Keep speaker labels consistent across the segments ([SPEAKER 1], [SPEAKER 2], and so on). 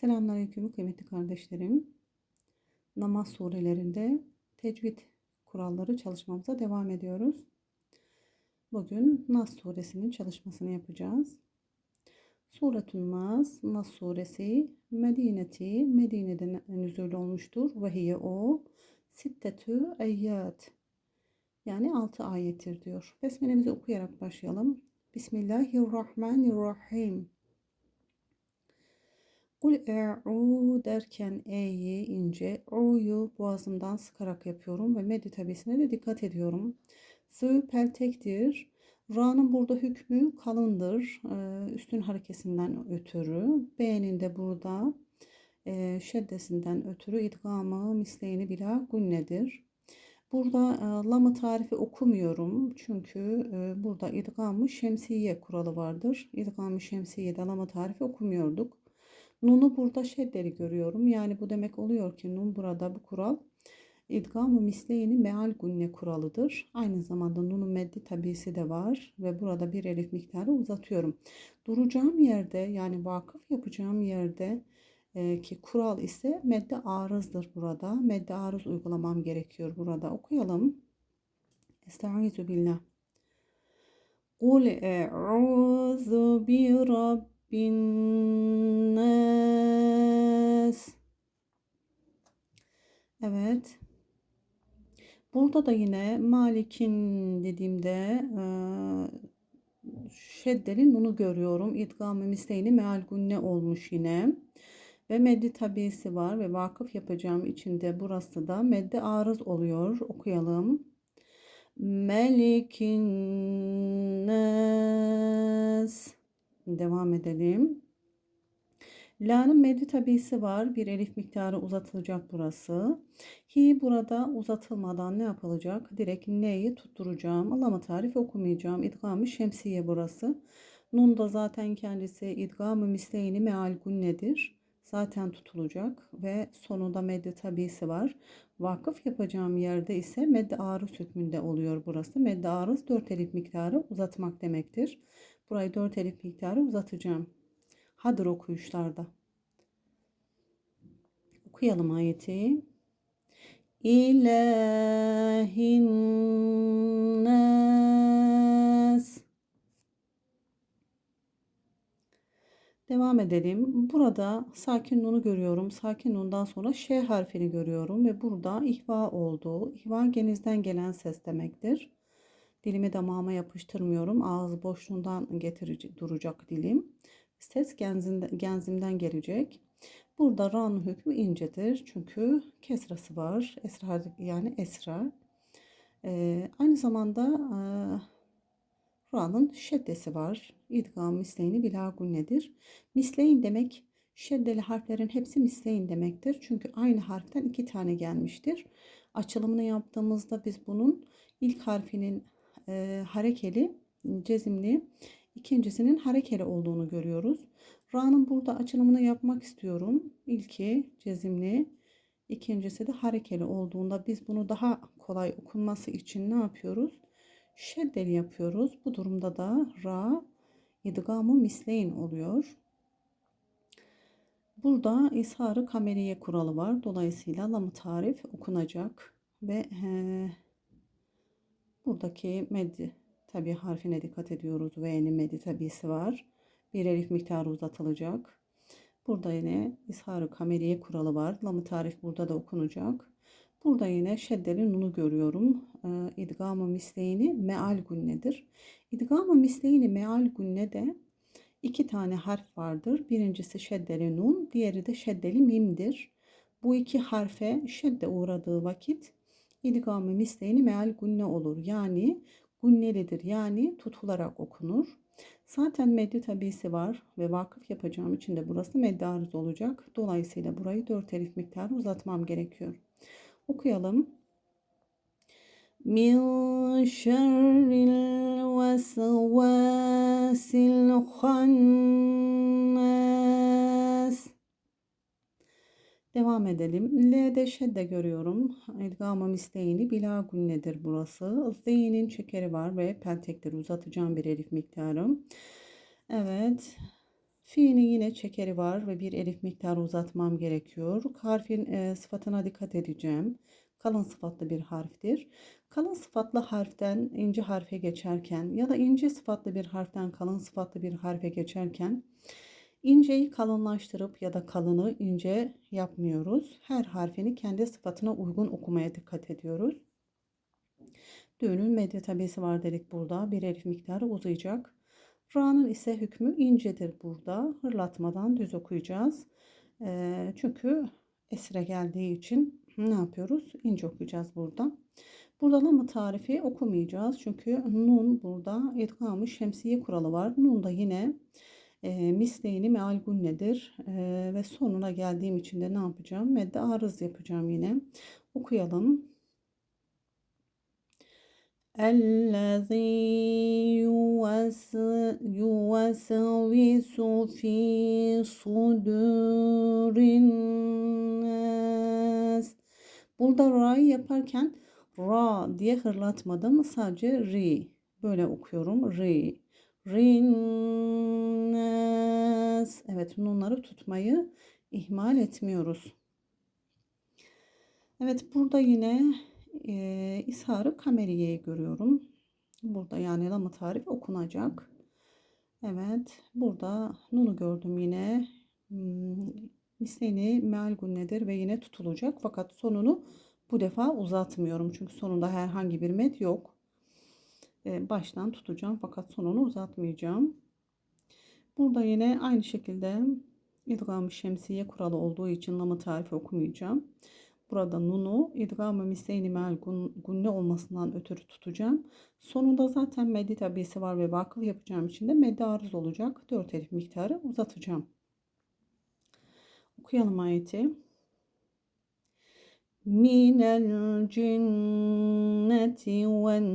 [SPEAKER 1] Selamünaleyküm kıymetli kardeşlerim. Namaz surelerinde tecvid kuralları çalışmamıza devam ediyoruz. Bugün Nas suresinin çalışmasını yapacağız. Suretun Nas, Nas suresi Medineti, Medine'de nüzul olmuştur. Ve hiye o sittetü eyyat. Yani 6 ayettir diyor. Besmelemizi okuyarak başlayalım. Bismillahirrahmanirrahim. Kul e'u derken e'yi ince, o'yu boğazımdan sıkarak yapıyorum ve meddi tabisine de dikkat ediyorum. Sığ peltektir. Ra'nın burada hükmü kalındır. Üstün harekesinden ötürü. B'nin de burada e, şeddesinden ötürü idgamı misleyini bila gunnedir. Burada e, lamı tarifi okumuyorum. Çünkü burada idgamı şemsiye kuralı vardır. İdgamı şemsiyede lamı tarifi okumuyorduk. Nun'u burada şeddeli görüyorum. Yani bu demek oluyor ki nun burada bu kural idgam-ı misleyni meal gunne kuralıdır. Aynı zamanda nunun meddi tabisi de var ve burada bir elif miktarı uzatıyorum. Duracağım yerde yani vakıf yapacağım yerde e, ki kural ise medde arızdır burada. Medde arız uygulamam gerekiyor burada. Okuyalım. Estaizu billah. Kul e'uzu bi rabbin nas. Evet. Burada da yine Malik'in dediğimde e, şeddeli nunu görüyorum. İdgam-ı misleyni meal gunne olmuş yine. Ve meddi tabisi var ve vakıf yapacağım içinde burası da meddi arız oluyor. Okuyalım. Melikin nas. Devam edelim. La'nın meddi tabisi var. Bir elif miktarı uzatılacak burası. Hi burada uzatılmadan ne yapılacak? Direkt neyi tutturacağım. Alama tarifi okumayacağım. İdgam-ı şemsiye burası. Nun da zaten kendisi idgam-ı misleyni meal gunnedir. Zaten tutulacak ve sonunda meddi tabisi var. Vakıf yapacağım yerde ise meddi arız hükmünde oluyor burası. Meddi arız 4 elif miktarı uzatmak demektir. Burayı 4 elif miktarı uzatacağım. Hadır okuyuşlarda. Okuyalım ayeti. İlahin nas. Devam edelim. Burada sakin nunu görüyorum. Sakin nundan sonra ş harfini görüyorum ve burada ihva oldu. İhva genizden gelen ses demektir. Dilimi damağıma yapıştırmıyorum. Ağız boşluğundan getirici duracak dilim. Ses genzimden, genzimden gelecek. Burada ra'nın hükmü incedir. Çünkü kesrası var. Esra yani esra. Ee, aynı zamanda e, ra'nın şeddesi var. İdgam misleyni bila gunnedir. Misleyin demek şeddeli harflerin hepsi misleyin demektir. Çünkü aynı harften iki tane gelmiştir. Açılımını yaptığımızda biz bunun ilk harfinin e, harekeli, cezimli, ikincisinin harekeli olduğunu görüyoruz. Ra'nın burada açılımını yapmak istiyorum. İlki cezimli, ikincisi de harekeli olduğunda biz bunu daha kolay okunması için ne yapıyoruz? Şeddeli yapıyoruz. Bu durumda da Ra idgamı misleyin oluyor. Burada isharı kameriye kuralı var. Dolayısıyla lamı tarif okunacak ve he, buradaki meddi tabi harfine dikkat ediyoruz. V'nin meddi tabisi var. Bir elif miktarı uzatılacak. Burada yine isharı kameriye kuralı var. Lamı tarif burada da okunacak. Burada yine şeddeli nunu görüyorum. Ee, idgam-ı misleyini meal gunnedir. İdgam-ı misleyini meal gunnede iki tane harf vardır. Birincisi şeddeli nun, diğeri de şeddeli mimdir. Bu iki harfe şedde uğradığı vakit idgam-ı misleyini meal gunne olur. Yani gunnelidir. Yani tutularak okunur. Zaten meddi tabisi var ve vakıf yapacağım için de burası meddi arız olacak. Dolayısıyla burayı 4 elif miktarı uzatmam gerekiyor. Okuyalım. Min şerril vesvasil hannas. Devam edelim. L'de şedde görüyorum. İdgamı misleyini bila gunnedir burası. Z'nin çekeri var ve peltekleri uzatacağım bir elif miktarı. Evet. Fi'nin yine çekeri var ve bir elif miktarı uzatmam gerekiyor. Harfin e, sıfatına dikkat edeceğim. Kalın sıfatlı bir harftir. Kalın sıfatlı harften ince harfe geçerken ya da ince sıfatlı bir harften kalın sıfatlı bir harfe geçerken inceyi kalınlaştırıp ya da kalını ince yapmıyoruz. Her harfini kendi sıfatına uygun okumaya dikkat ediyoruz. Düğünün medya tabesi var dedik burada. Bir elif miktarı uzayacak. Ra'nın ise hükmü incedir burada. Hırlatmadan düz okuyacağız. E, çünkü esre geldiği için ne yapıyoruz? İnce okuyacağız burada. Burada lamı tarifi okumayacağız. Çünkü nun burada idgamı şemsiye kuralı var. Nun da yine e, misleğini meal gunnedir. E, ve sonuna geldiğim için de ne yapacağım? Medde arız yapacağım yine. Okuyalım. الذي يوسوس في صدور الناس Burada ra'yı yaparken ra diye hırlatmadım. Sadece ri. Böyle okuyorum. Ri. Rinnes. Evet nunları tutmayı ihmal etmiyoruz. Evet burada yine e, İsharı Kameriye'yi görüyorum. Burada yani lama tarifi okunacak. Evet. Burada Nun'u gördüm yine. Hmm, Misneni meal gunnedir ve yine tutulacak. Fakat sonunu bu defa uzatmıyorum. Çünkü sonunda herhangi bir met yok. Ee, baştan tutacağım fakat sonunu uzatmayacağım. Burada yine aynı şekilde idgam şemsiye kuralı olduğu için lama tarifi okumayacağım. Burada nunu idgam-ı miseyni gunne olmasından ötürü tutacağım. Sonunda zaten meddi tabisi var ve vakıf yapacağım için de meddi arız olacak. 4 elif miktarı uzatacağım. Okuyalım ayeti. Cinneti ven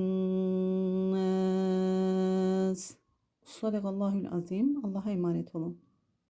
[SPEAKER 1] nas. Sadakallahül azim. Allah'a emanet olun.